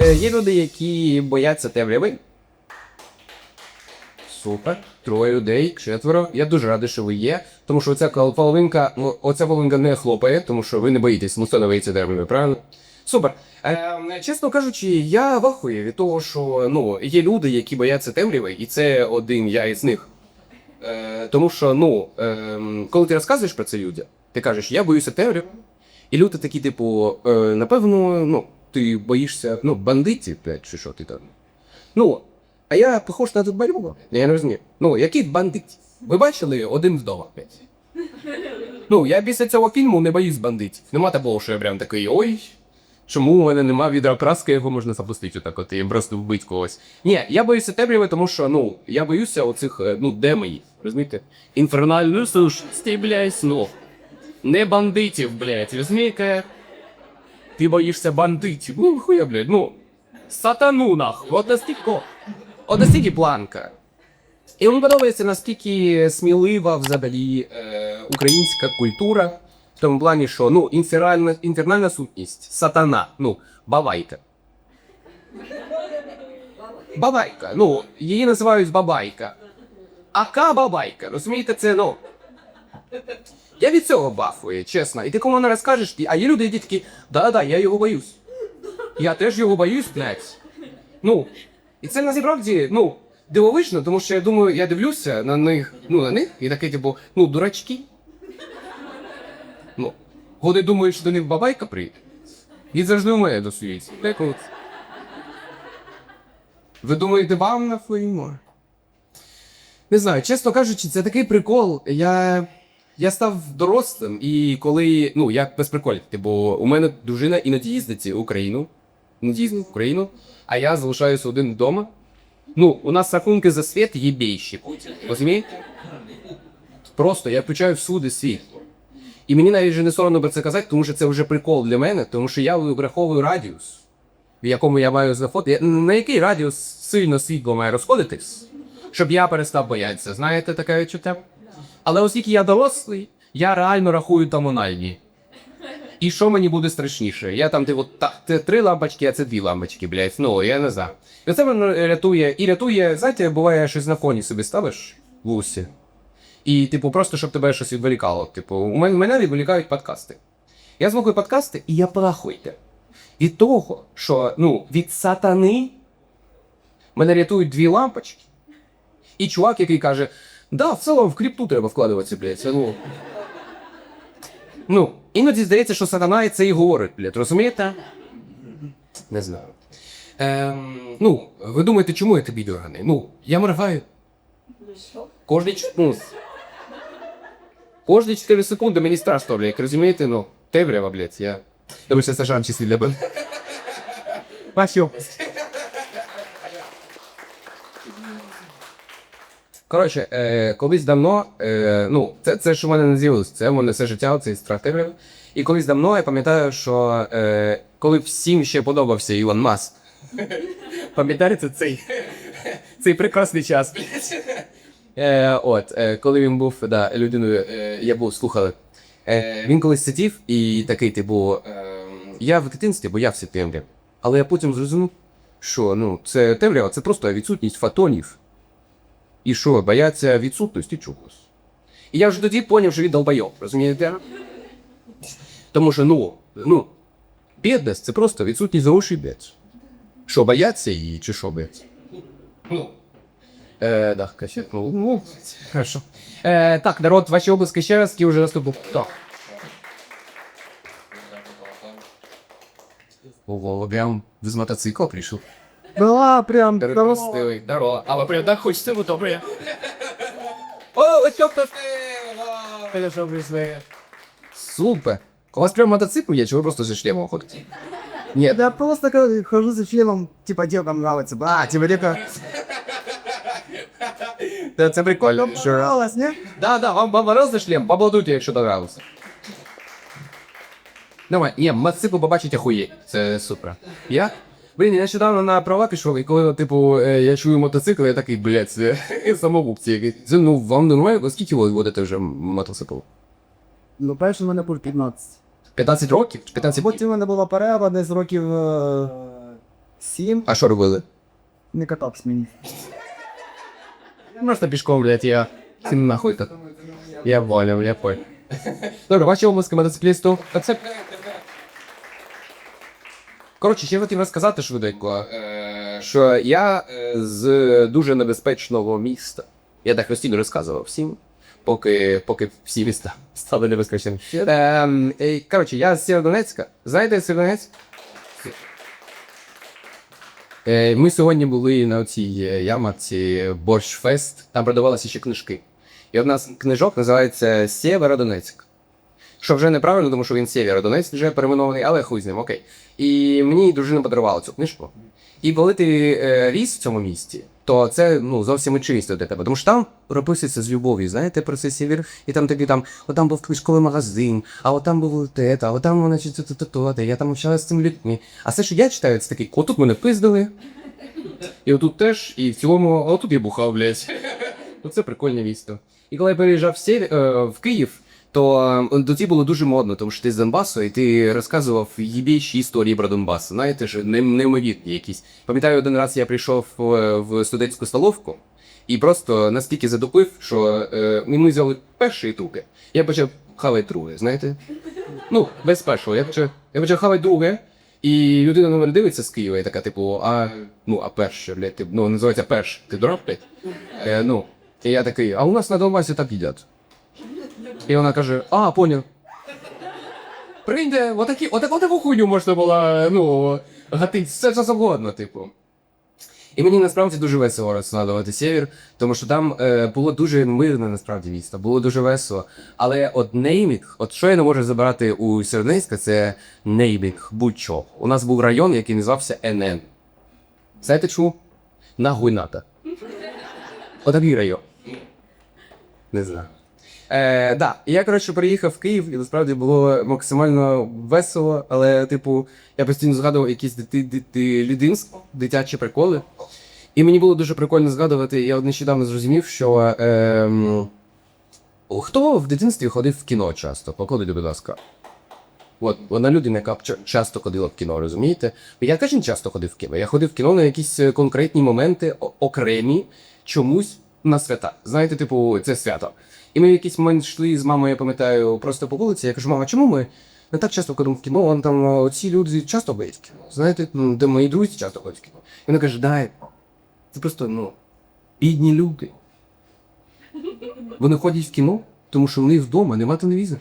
е, є люди, які бояться темряви. Супер. Троє людей, четверо. Я дуже радий, що ви є. Тому що оця половинка, ну, оця половинка не хлопає, тому що ви не боїтесь, ну це не боїться темряви, правильно? Супер. Е, чесно кажучи, я вахую від того, що ну, є люди, які бояться темряви, і це один я із них. Е, тому що, ну, е, коли ти розказуєш про це людям, ти кажеш, я боюся темряви. І люди такі, типу, е, напевно, ну, ти боїшся ну, бандитів, блядь, чи що ти там. Ну, а я похож на тут малюга. Я не розумію. Ну, яких бандитів? Ви бачили один вдома, блядь? Ну, я після цього фільму не боюсь бандитів. Нема такого, що я прям такий, ой. Чому у мене нема відра краски, його можна запустити отак от і просто вбити когось. Ні, я боюся темряви, тому що ну, я боюся оцих е, ну, демонів, розумієте? Інфернальну сущності, блядь, ну. Не бандитів, блядь, розумієте? Ти боїшся бандитів. Ну, хуя, блядь, ну. Сатану нахуй. От настільки. От настільки планка. І мені подобається, наскільки смілива взагалі е, українська культура. В тому плані, що ну, інфернальна, інфернальна сутність, сатана, ну, бабайка. Бабайка. Ну, її називають бабайка. Ака бабайка. Розумієте, це ну. Я від цього бафую, чесно. І ти кому не розкажеш, а є люди, які такі, да-да, я його боюсь. Я теж його боюсь, блядь. Ну, і це насправді, ну, дивовижно, тому що я думаю, я дивлюся на них, ну, на них, і такий, типу, ну, дурачки. Ну, вони думають, що до них бабайка прийде. І завжди у мене. Так от. Ви думаєте, вам на фоїмо? Не знаю, чесно кажучи, це такий прикол. Я. Я став дорослим, і коли. Ну, я без приколів. Типу, у мене дружина іноді їздить в Україну. Іноді їздить в Україну, а я залишаюся один вдома. Ну, у нас рахунки за світ є більші. Розумієте? Просто я включаю всюди світло. І мені навіть вже не соромно про це казати, тому що це вже прикол для мене, тому що я враховую радіус, в якому я маю знаходити. На який радіус сильно світло має розходитись, щоб я перестав боятися. Знаєте таке відчуття? Але оскільки я дорослий, я реально рахую томональні. І що мені буде страшніше? Я там, типу, та, це три лампочки, а це дві лампочки, блядь. Ну, я не знаю. І це мене рятує. І рятує, знаєте, буває, щось на фоні собі ставиш в усі. І, типу, просто щоб тебе щось відволікало. Типу, у мене, мене відволікають подкасти. Я слухаю подкасти, і я плахуйте. Від того, що ну, від сатани мене рятують дві лампочки. І чувак, який каже: да, в цілому в крипту треба вкладуватися, блядь. Це, ну. ну, іноді здається, що сатана і це і говорить, блядь, розумієте? Не знаю. Ем, ну, ви думаєте, чому я тобі дьорганий? Ну, я моргаю. Кожні чот- ну, Кожні 4 секунди мені страшно, блядь, розумієте? Ну, темрява, блядь, я. Думаю, що це числі для мене. Бачу. Коротше, е, колись давно, е, ну, це, це ж у мене не з'явилося, це в мене все життя, цей страх темряви. І колись давно я пам'ятаю, що е, коли всім ще подобався Ілон Маск, пам'ятаєте цей, цей прекрасний час. Е, от, е, коли він був да, людиною, е, я був слухали. Е, він колись сидів і такий, типу, е, я в дитинстві боявся темряв. Але я потім зрозумів, що ну, це темрява, це просто відсутність фотонів. І що, бояться відсутності чогось. І я вже тоді зрозумів, що він долбайов, розумієте? Тому що, ну, ну, бідність це просто відсутність зауші бід. Що, бояться її, чи що бояться? Ну. Е, да, кассет. Ну, ну, хорошо. Е, так, народ, ваші обласки ще раз, які вже наступив. Так. Ого, прям з мотоцикла прийшов. Да, прям здорово. Перекрестили. Здорово. А ви прям так хочете, бо добре. О, ось що хто Хорошо пришли. Супер. У вас прям мотоцикл є, чи ви просто зі шлемом ходите? Ні, Да, просто как хожу за членом, типа девкам нравится. А, типа девка. це, це прикольно. Нравилось, не? Да, да, вам, вам морозний шлем, поаплодуйте, якщо догрався. Давай, ні, мотоцикл побачить охуєть. Це супер. Я? Блін, я нещодавно на права пішов, і коли, типу, е, я чую мотоцикл, я такий, блядь, це самогубці якийсь. Це, ну, вам нормально? Скільки ви водите вже мотоцикл? Ну, перше в мене був 15. 15 років? 15 років? Потім в мене була перерва десь років е, Сім. А що робили? Не катався мені. Просто пішком, блядь, я. Всім нахуй так. Я понял, я понял. Добре, обласки мотоциклісту. Це. Коротше, ще хотів розказати швиденько, е, що я е, з дуже небезпечного міста. Я так постійно розказував всім, поки, поки всі міста стали небезпечними. Ем, коротше, я з Сєвєродонецька. Знаєте Сєвєродонецьк? Е, Ми сьогодні були на цій е, ярмарці Борщфест, там продавалися ще книжки. І одна з книжок називається Сєвєродонецьк. Що вже неправильно, тому що він Сєвєродонецьк вже перейменований, але хуй з ним, окей. І мені дружина подарувала цю книжку. І коли ти е, ріс в цьому місті, то це ну, зовсім очисто для тебе. Тому що там рописується з любов'ю, знаєте, про це сівер, і там тобі там, от там був книжковий магазин, а от там було те, а от там значить, то, то, то, я там общалася з цими людьми. А все, що я читаю, це такий, отут мене пиздили, і отут теж, і в цілому, а отут я бухав, блядь. Ну це прикольне місто. І коли я переїжджав в, Сєвєр, е, в Київ, то тоді було дуже модно, тому що ти з Донбасу, і ти розказував їбіші історії про Донбас. Знаєте ж, неймовірні якісь. Пам'ятаю, один раз я прийшов е, в студентську столовку і просто настільки задупив, що е, ми взяли перші туки. Я почав хавати друге, знаєте? Ну, без першого. Я почав, я почав хавати друге, і людина на мене дивиться з Києва і така, типу, а ну, а перше, блядь, ти, ну, називається перше. Ти блядь? Е, ну, і я такий, а у нас на Донбасі так їдять. І вона каже: А, поняв. Прийде, отакі, отак, отаку хуйню можна було, ну, гатить все що завгодно, типу. І мені насправді дуже весело розсладувати север, тому що там е, було дуже мирне насправді місто, було дуже весело. Але от неймінг, от що я не можу забрати у Сєвєродонецька, це неймінг будь-чого. У нас був район, який називався НН. Знаєте чому? Нагуйната. Отакий район. Не знаю. Е, да, я, коротше, приїхав в Київ, і насправді було максимально весело, але, типу, я постійно згадував якісь дити, дити, людинство, дитячі приколи. І мені було дуже прикольно згадувати, я нещодавно зрозумів, що ем, хто в дитинстві ходив в кіно часто? Покладіть, будь ласка. От, вона людина, яка ча- часто ходила в кіно, розумієте? Я теж часто ходив в кіно. Я ходив в кіно на якісь е, конкретні моменти, окремі, чомусь на свята. Знаєте, типу, це свято. І ми в якийсь момент йшли з мамою, я пам'ятаю, просто по вулиці. Я кажу, мама, чому ми не так часто ходимо в кіно? Вон там ці люди часто ходять в кіно. Знаєте, ну, де мої друзі часто ходять в кіно. І вона каже, дай, це просто, ну, бідні люди. Вони ходять в кіно, тому що в них вдома нема телевізора.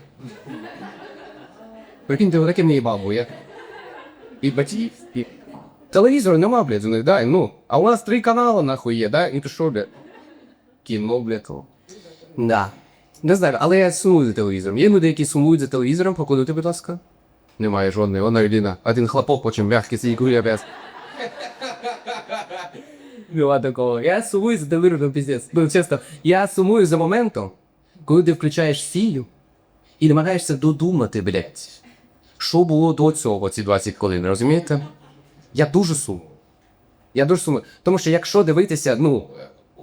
Прикиньте, ви таке не бабу, я. І батьків, і. Телевізору нема, блядь, у них, да, ну. А у нас три канали, нахуй є, да? І то що, блядь? Кіно, блядь. о. Да. Не знаю, але я сумую за телевізором. Є люди, які сумують за телевізором, покладути, будь ласка. Немає жодної, вона людина. Один хлопок, потім сидить, курює без. Нема такого. Я сумую за телевізором, піздець. Ну, чесно, я сумую за моментом, коли ти включаєш сію і намагаєшся додумати, блядь, що було до цього, ці 20 хвилин, розумієте? Я дуже сумую. Я дуже сумую. Тому що якщо дивитися, ну,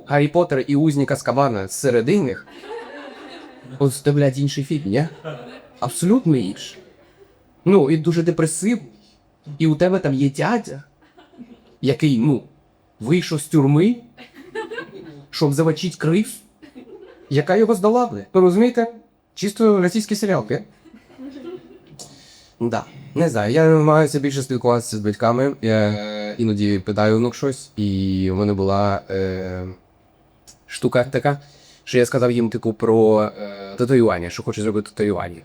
Гаррі Поттер і Узніка Скабана серед них, от це, блядь, інший фільм, ні? Абсолютно інший. Ну, і дуже депресивний. І у тебе там є дядя, який, ну, вийшов з тюрми, щоб завачить крив, яка його здала, блядь. Ви розумієте? Чисто російський серіал, ні? Да. Не знаю, я намагаюся більше спілкуватися з батьками. Я іноді питаю внук щось, і у мене була е, штука така, що я сказав їм типу про е, татуювання, що хочу зробити татуювання.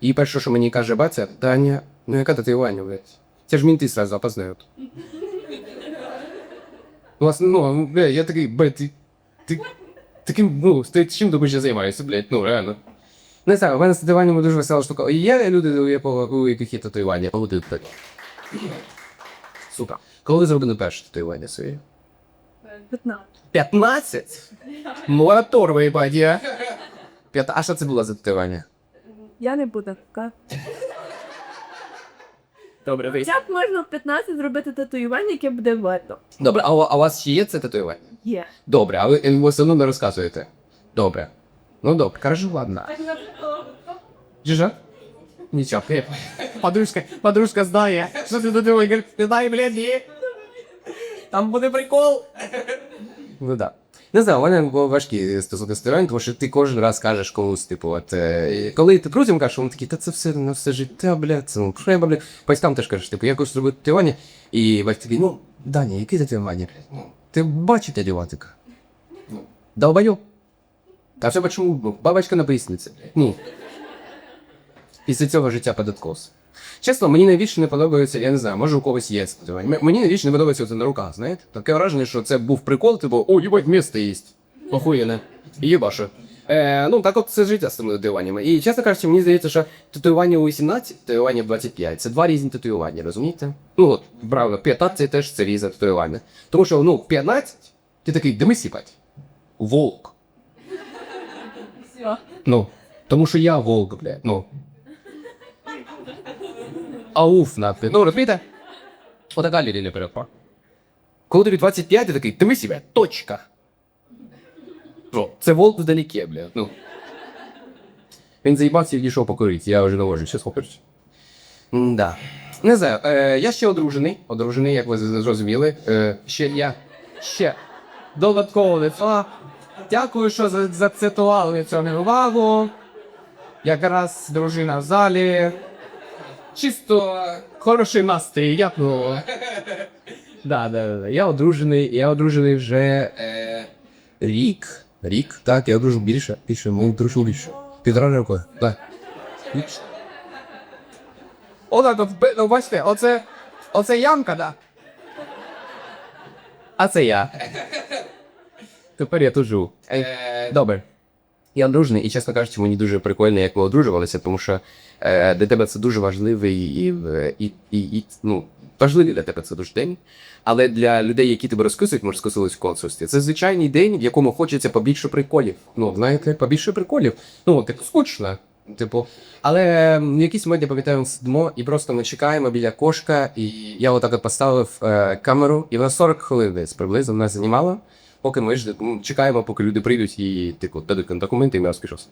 І перше, що мені каже баця, Таня, ну яка татуювання, блядь? Це ж мінти сразу опознають. Власне, ну, бля, я такий, блядь, ти, ти таким, ну, ти чим ти ще займаєшся, блядь, ну, реально. Не знаю, у мене з татуюваннями дуже весела штука. І Є люди, у якого- у яких є татуювання. Поводи так. Сука. Коли зробили перше татуювання своє? 15. 15? Моратор виїбать, я. П'ята. А що це було за татуювання? Я не буду така. Добре, ви. Як можна в 15 зробити татуювання, яке буде видно? Добре, а, у- а у вас ще є це татуювання? Є. Добре, а ви е, ви все одно не розказуєте. Добре. Ну добре, кажу, ладно. Жижа? Нічого, я- подружка, подружка знає, що ти тут ти знає, блядь, ні. Там буде прикол. Ну так. Не знаю, у мене було важкі стосунки з татуюванням, тому що ти кожен раз кажеш комусь, типу, от е, коли ти друзям кажеш, вони такі, та це все на все життя, бля, це ну треба, бля. Батькам теж кажеш, типу, я хочу зробити татуювання, і батьки такі, ну, Даня, яке татуювання? Ну, ти бачиш татуюватика? Ну, долбойоб. Та все почему? Ну, бабочка на поясниці. Ну. Після цього життя податкос. Чесно, мені найбільше не подобається, я не знаю, може у когось є. М- Мені найбільше не подобається це на руках, знаєте? Таке враження, що це був прикол, типу, о, їбать, місце є. Охуєнне. І. Е, ну, так от це життя з цими татуюваннями. І чесно кажучи, мені здається, що татуювання у 18, татуювання в 25 це два різні татуювання, розумієте? Ну от, правда, 15 теж це різне татуювання. Тому що, ну, 15, ти такий, димись їбать. Волк. Все. Ну, тому що я волк, блядь, ну. Ауф, нахуй. Ну, розумієте? Отака лінія перепа. Коли тобі 25, ти такий, ти себе, точка. О, це волк вдалеке, блядь, ну. Він заїбався і відійшов покорити, я вже навожу, ще схопиш. Да. Не знаю, е, я ще одружений. Одружений, як ви зрозуміли. Е, ще я. Ще. Додатково лица. Дякую, що за- зацитували цю увагу. Якраз дружина в залі. Чисто хороший настрій, як ну. Да, да, да. Я одружений, я одружений вже е, рік. Рік. Так, я одружив більше. Більше, ну, дружу більше. Півтора року. Так. Більше. О, так, от, ну, бачите, оце, оце ямка, да. А це я. Тепер я тут живу. Е, добре. Я одружений, і чесно кажучи, мені дуже прикольно, як ми одружувалися, тому що для тебе це дуже важливий і, е, і, і, ну, важливий для тебе це дуже день. Але для людей, які тебе розкусують, ми розкусились в консульстві, це звичайний день, в якому хочеться побільше приколів. Ну, знаєте, побільше приколів. Ну, так скучно. Типу, але в якийсь момент я пам'ятаю, сидимо і просто ми чекаємо біля кошка, і я отак от поставив е, камеру, і вона 40 хвилин десь приблизно нас знімала, поки ми ж чекаємо, поки люди прийдуть і типу, дадуть документи, і ми розпишемося.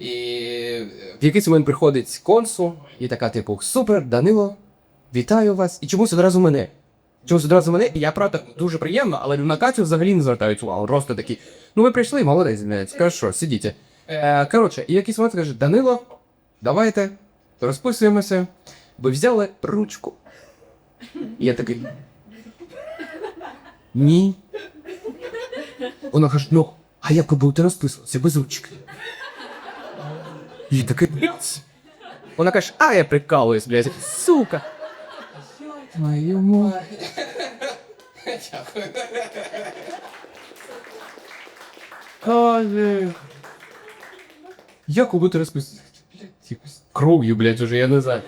І е, в якийсь момент приходить консул, і така, типу, супер, Данило, вітаю вас. І чомусь одразу мене. Чомусь одразу мене, і я правда дуже приємно, але на Катю взагалі не звертають увагу. Просто такі, ну ви прийшли, молодець, що, сидіть. Е, коротше, і якийсь момент каже, Данило, давайте розписуємося. Ви взяли ручку. І я такий. Ні. Вона каже, ну, а як ви будете розписуватися без ручки? І такий, блядь. Вона каже, а я прикалуюсь, блядь. Сука. Мою мать. Каже. Як кого-то якось кров'ю, блядь, уже, я не знаю.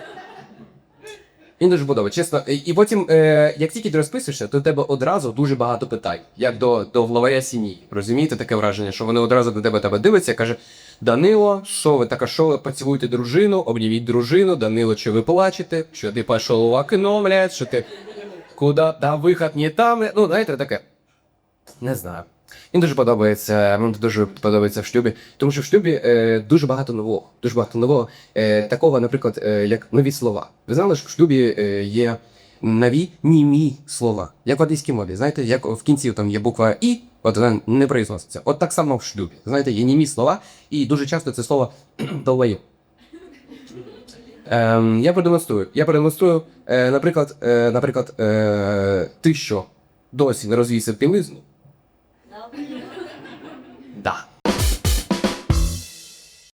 Він дуже подобається, чесно. І і потім, е, як тільки ти розписуєшся, то у тебе одразу дуже багато питань, як до, до главаря сім'ї. Розумієте таке враження, що вони одразу до тебе тебе дивляться, каже: Данило, що ви така, що ви поцілуєте дружину, обніміть дружину, Данило, чи ви плачете, що ти пішов у окно, блядь, що ти куди, да, виход не там, ну, знаєте, таке. Не знаю. Мені дуже подобається, мені дуже подобається в шлюбі, тому що в шлюбі е, дуже багато нового. Дуже багато нового. Е, такого, наприклад, е, як нові слова. Ви знали, що в шлюбі е, є нові німі слова, як в англійській мові. Знаєте, як в кінці там є буква І, от вона не произноситься. От так само в шлюбі. Знаєте, є німі слова, і дуже часто це слово долею. Ем, я продемонструю. Я продемонструю, е, наприклад, е, наприклад, е, ти що досі не розвісив білизну?